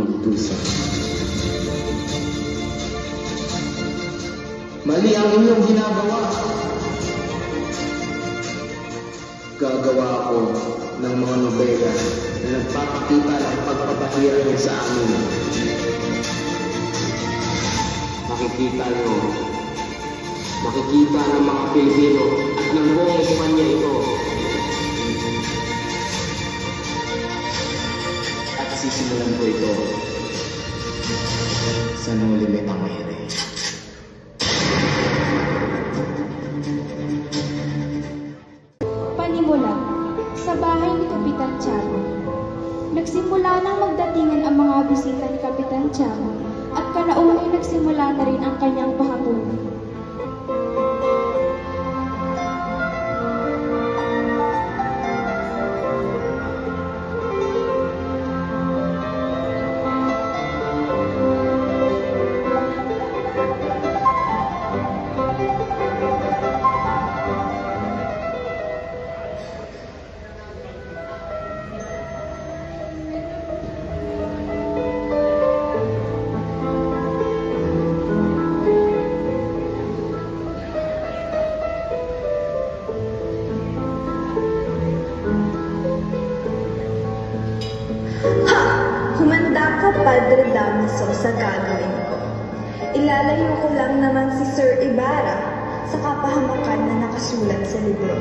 magdusa. Mali ang inyong ginagawa. Gagawa ako ng mga nobela na nagpapakita ng pagpapahirap sa amin. Makikita niyo, makikita ng mga Pilipino at ng buong Espanya ito. Sisimulan ko ito sa Noli Me Tangere. Padre Damaso, sa gagawin ko. Ilalayo ko lang naman si Sir Ibarra sa kapahamakan na nakasulat sa libro.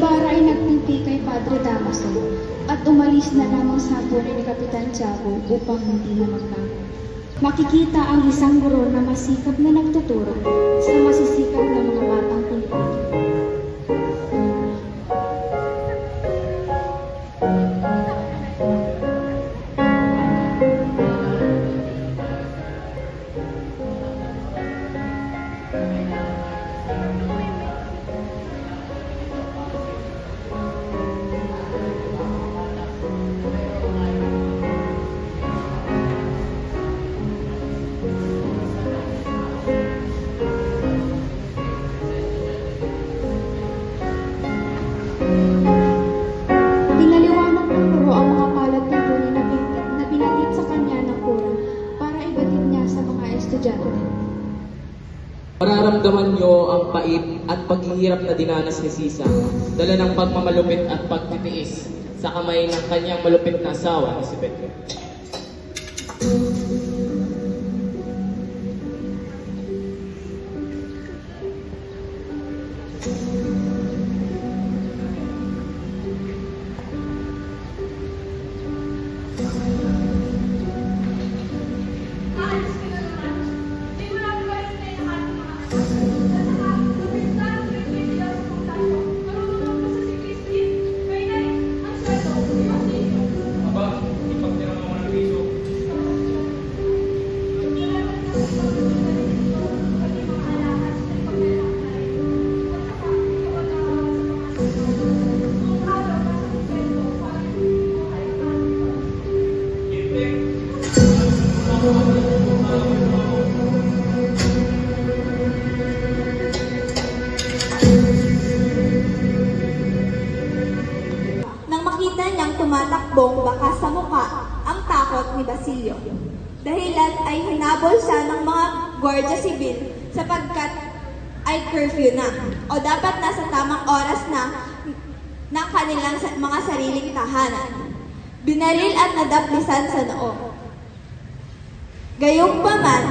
Ibarra ay nagtimpi kay Padre Damaso at umalis na lamang sa hapunan ni Kapitan Tiago upang hindi na magbago. Makikita ang isang guro na masikap na nagtuturo sa Mararamdaman nyo ang pait at paghihirap na dinanas ni Sisa, dala ng pagmamalupit at pagtitiis sa kamay ng kanyang malupit na asawa ni si Pedro. Aalis ka sapagkat ay curfew na o dapat nasa tamang oras na ng kanilang mga sariling tahanan. binaril at nadaplisan sa noo. Gayong paman,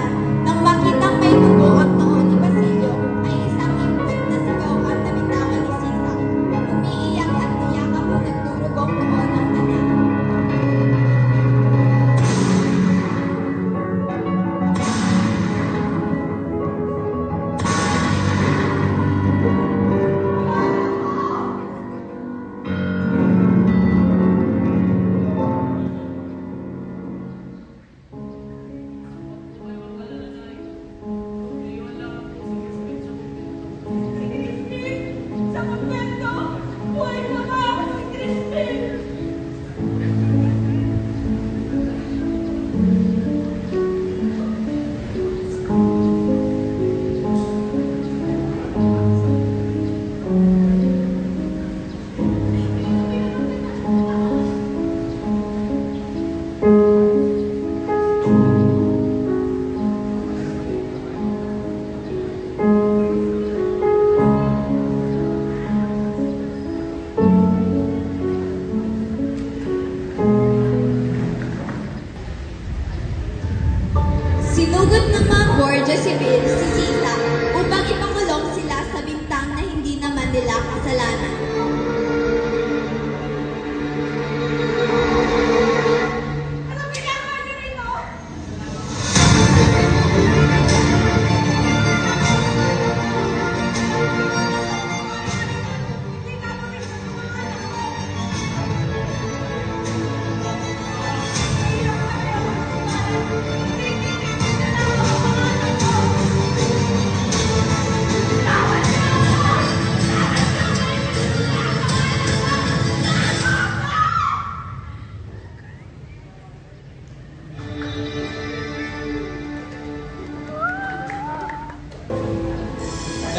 性别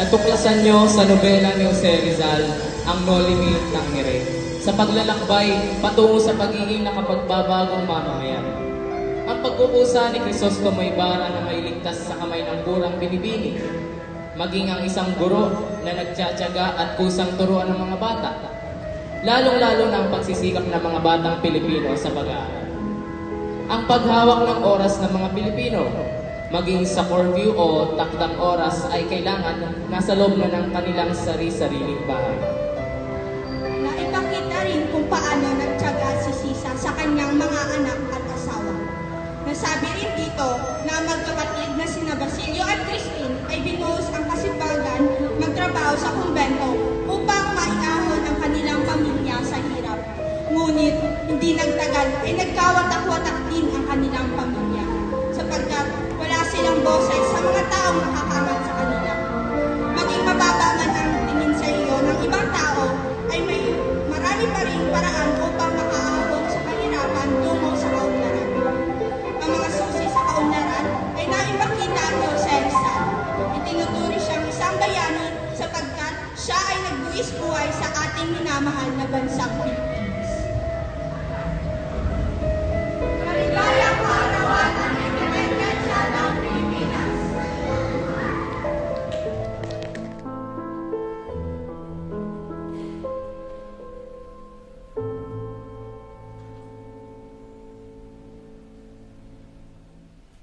Natuklasan nyo sa nobela ni Jose Rizal ang No Limit ng Hire sa paglalakbay patungo sa pagiging nakapagbabagong mamamayan. Ang pagkukusa ni Crisostomo Ibarra na may ligtas sa kamay ng burang binibini, maging ang isang guro na nagtsatsaga at kusang turuan ng mga bata, lalong-lalo na ang pagsisikap ng mga batang Pilipino sa pag-aaral. Ang paghawak ng oras ng mga Pilipino, maging sa core view o takdang oras ay kailangan nasa loob na ng kanilang sari-sariling bahay. Naipakita rin kung paano nagtyaga si Sisa sa kanyang mga anak at asawa. Nasabi rin dito na magkapatid na sina Basilio at Christine ay binuhos ang kasipagan magtrabaho sa kumbento upang maiahon ang kanilang pamilya sa hirap. Ngunit hindi nagtagal ay nagkawatak-watak din ang kanilang pamilya silang boses sa mga taong nakakaangat sa kanila. Maging mababa man ang tingin sa iyo ng ibang tao, ay may marami pa rin paraan upang makaahon sa kahirapan tungo sa kaunlaran. Ang mga susi sa kaunlaran ay naipakita ni Jose Rizal. Itinuturi siyang isang bayani sapagkat siya ay nagbuwis buhay sa ating minamahal na bansang Pilipinas.